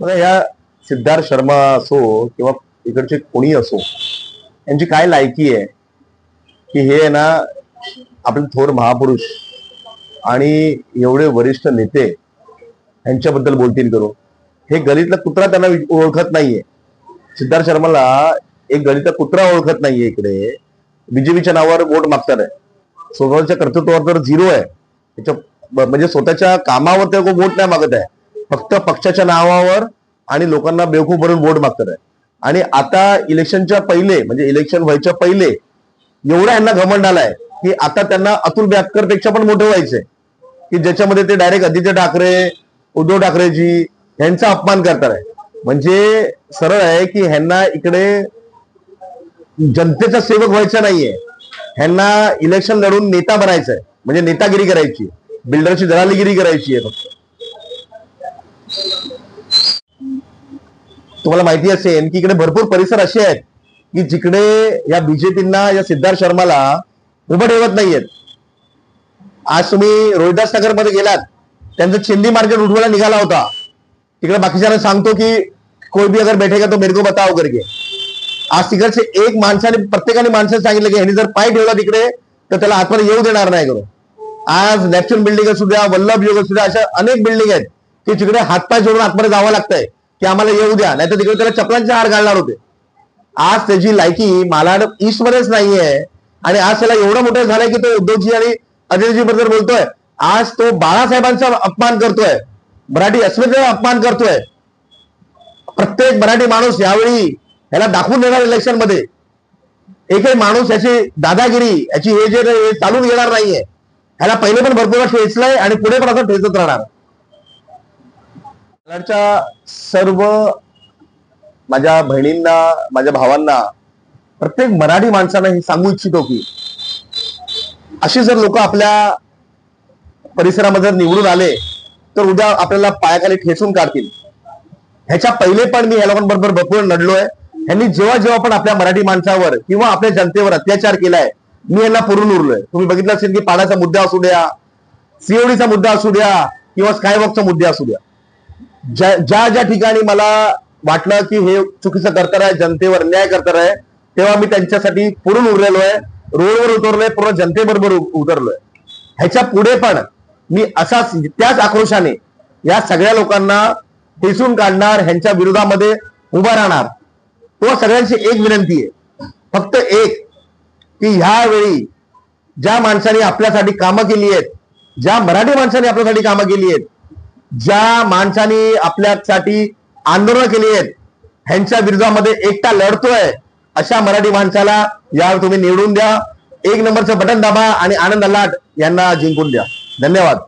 मला या सिद्धार्थ शर्मा असो किंवा इकडचे कोणी असो यांची काय लायकी आहे की हे आहे ना आपले थोर महापुरुष आणि एवढे वरिष्ठ नेते यांच्याबद्दल बोलतील करू हे गलीतला कुत्रा त्यांना ओळखत नाहीये. सिद्धार्थ शर्माला एक गलीतला कुत्रा ओळखत नाहीये इकडे. बीजेपीच्या नावावर वोट मागतात. आहे स्वतःच्या कर्तृत्वावर तर झिरो आहे. त्याच्या म्हणजे स्वतःच्या कामावर ते वोट नाही मागत आहे. फक्त पक्षाच्या नावावर आणि लोकांना बेवकूफ भरून वोट मागतात. आणि आता इलेक्शनच्या पहिले म्हणजे इलेक्शन व्हायच्या पहिले एवढा यांना घमंड आलाय की आता त्यांना अतुल बेहत्करपेक्षा पण मोठं व्हायचंय. की ज्याच्यामध्ये ते डायरेक्ट आदित्य ठाकरे उद्धव ठाकरेजी यांचा अपमान करतात आहे म्हणजे सरळ आहे की ह्यांना इकडे जनतेचा सेवक व्हायचा नाहीये. ह्यांना इलेक्शन लढून नेता बनायचंय. आहे म्हणजे नेतागिरी करायची. बिल्डरची दलालीगिरी करायची आहे फक्त. तुम्हाला माहिती असेल की इकडे भरपूर परिसर असे आहेत की जिकडे या बीजेपींना या सिद्धार्थ शर्माला उभं ठेवत नाहीयेत. आज तुम्ही रोहिदास नगरमध्ये गेलात त्यांचं चिंदी मार्केट उठवायला निघाला होता. तिकडे बाकीच्या सांगतो की कोई भी अगर बैठेगा तो मेरे को बताओ करके. आज तिकडचे एक माणसाने प्रत्येकाने माणसाने सांगितलं की ह्यांनी जर पाय ठेवला तिकडे तर त्याला आतमध्ये येऊ देणार नाही करू. आज नॅचरल बिल्डिंग असू द्या वल्लभ योग असू द्या अशा अनेक बिल्डिंग आहेत. की तिकडे हातपाय जोडून आतमध्ये जावं लागतंय की आम्हाला येऊ द्या नाही तर तिकडे त्याला चपलांचे हार घालणार होते. आज त्याची लायकी मालाड ईस्ट मध्येच नाहीये आणि आज त्याला एवढं मोठं झालंय की तो उद्धवजी आणि अजयजी बद्दल बोलतोय आज तो बाळासाहेबांचा अपमान करतोय मराठी अस्मितेचा अपमान करतोय. प्रत्येक मराठी माणूस यावेळी याला दाखवून देणार इलेक्शनमध्ये. एकही माणूस याची दादागिरी याची हे जे चालून घेणार नाहीये. ह्याला पहिले पण भरपूर वेळा ठेचलंय आणि पुढे पण असं ठेचत राहणार. कन्नडच्या सर्व माझ्या बहिणींना माझ्या भावांना प्रत्येक मराठी माणसांना हे सांगू इच्छितो की अशी जर लोक आपल्या परिसरामध्ये जर निवडून आले तर उद्या आपल्याला पायाखाली ठेचून काढतील. ह्याच्या पहिले पण मी ह्या लोकांबरोबर भरपूर लढलोय ह्यांनी जेव्हा जेव्हा पण आपल्या मराठी माणसावर किंवा आपल्या जनतेवर अत्याचार केलाय मी यांना पुरून उरलोय. तुम्ही बघितलं असेल की पाण्याचा मुद्दा असू द्या सीओडीचा मुद्दा असू द्या किंवा स्कायवॉकचा मुद्दा असू द्या. ज्या ज्या ज्या ठिकाणी मला वाटलं की हे चुकीचं करताना आहे जनतेवर न्याय करताना आहे तेव्हा मी त्यांच्यासाठी पुरून उरलेलो आहे रोडवर उतरलोय पूर्ण जनतेबरोबर उतरलोय. ह्याच्या पुढे पण मी असाच त्याच आक्रोशाने या सगळ्या लोकांना ठेचून काढणार ह्यांच्या विरोधामध्ये उभा राहणार. तो सगळ्यांची एक विनंती आहे. फक्त एक की ह्यावेळी ज्या माणसाने आपल्यासाठी कामं केली आहेत ज्या मराठी माणसाने आपल्यासाठी कामं केली आहेत ज्या माणसाने आपल्यासाठी आंदोलन केली आहेत ह्यांच्या विरोधामध्ये एकटा लढतोय अशा मराठी माणसाला यावर तुम्ही निवडून द्या. एक नंबरचं बटन दाबा आणि आनंद लाट यांना जिंकून द्या. धन्यवाद.